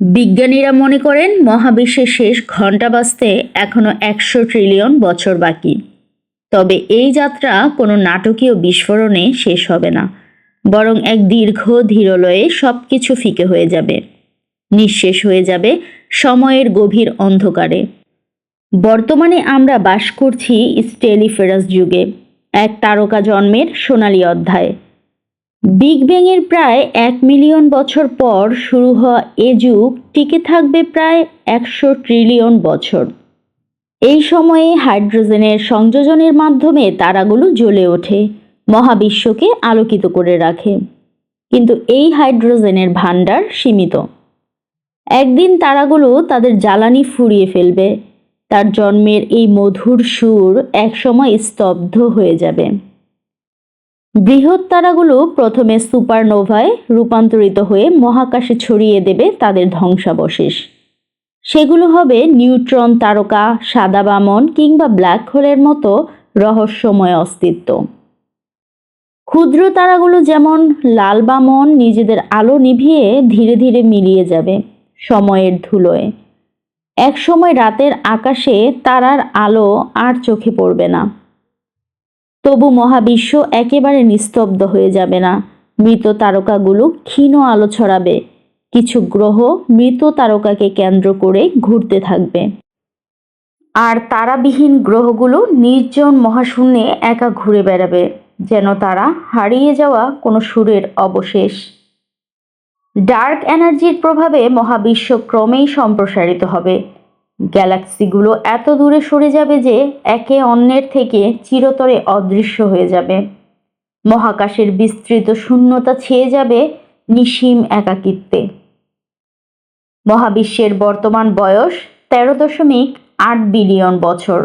বিজ্ঞানীরা মনে করেন মহাবিশ্বের শেষ ঘণ্টা বাজতে এখনও একশো ট্রিলিয়ন বছর বাকি। তবে এই যাত্রা কোনো নাটকীয় বিস্ফোরণে শেষ হবে না, বরং এক দীর্ঘ ধীরলয়ে সব কিছু ফিকে হয়ে যাবে। নিঃশেষ হয়ে যাবে সময়ের গভীর অন্ধকারে। বর্তমানে আমরা বাস করছি স্টেলিফেরাস যুগে, এক তারকা জন্মের সোনালী অধ্যায়। বিগ ব্যাংয়ের প্রায় এক মিলিয়ন বছর পর শুরু হওয়া এ যুগ টিকে থাকবে প্রায় একশো ট্রিলিয়ন বছর। এই সময়ে হাইড্রোজেনের সংযোজনের মাধ্যমে তারাগুলো জ্বলে ওঠে, মহাবিশ্বকে আলোকিত করে রাখে। কিন্তু এই হাইড্রোজেনের ভাণ্ডার সীমিত। একদিন তারাগুলো তাদের জ্বালানি ফুরিয়ে ফেলবে, তার জন্মের এই মধুর সুর একসময় স্তব্ধ হয়ে যাবে। বৃহৎ তারাগুলো প্রথমে সুপারনোভায় রূপান্তরিত হয়ে মহাকাশে ছড়িয়ে দেবে তাদের ধ্বংসাবশেষ। সেগুলো হবে নিউট্রন তারকা, সাদা বামন কিংবা ব্ল্যাক হোলের মতো রহস্যময় অস্তিত্ব। ক্ষুদ্র তারাগুলো যেমন লাল বামন নিজেদের আলো নিভিয়ে ধীরে ধীরে মিলিয়ে যাবে সময়ের ধুলোয়। এক সময় রাতের আকাশে তারার আলো আর চোখে পড়বে না। তবু মহাবিশ্ব একেবারে নিস্তব্ধ হয়ে যাবে না। মৃত তারকাগুলো ক্ষীণ আলো ছড়াবে। কিছু গ্রহ মৃত তারকাকে কেন্দ্র করে ঘুরতে থাকবে। আর তারাবিহীন গ্রহগুলো নির্জন মহাশূন্যে একা ঘুরে বেড়াবে, যেন তারা হারিয়ে যাওয়া কোনো সুরের অবশেষ। ডার্ক এনার্জির প্রভাবে মহাবিশ্ব ক্রমেই সম্প্রসারিত হবে। গ্যালাক্সিগুলো এত দূরে সরে যাবে যে একে অন্যের থেকে চিরতরে অদৃশ্য হয়ে যাবে। মহাকাশের বিস্তৃত শূন্যতা ছেয়ে যাবে নিসীম একাকিত্বে। মহাবিশ্বের বর্তমান বয়স তেরো দশমিক আট বিলিয়ন বছর,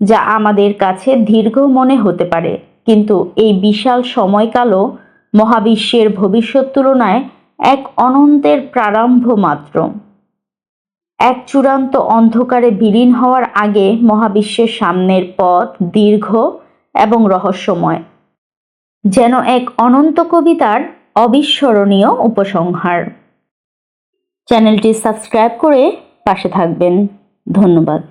যা আমাদের কাছে দীর্ঘ মনে হতে পারে। কিন্তু এই বিশাল সময়কালও মহাবিশ্বের ভবিষ্যৎ তুলনায় এক অনন্তের প্রারম্ভ মাত্র। এক চূড়ান্ত অন্ধকারে বিলীন হওয়ার আগে মহাবিশ্বের সামনের পথ দীর্ঘ এবং রহস্যময়। যেন এক অনন্ত কবিতার অবিস্মরণীয় উপসংহার। চ্যানেলটি সাবস্ক্রাইব করে পাশে থাকবেন। ধন্যবাদ।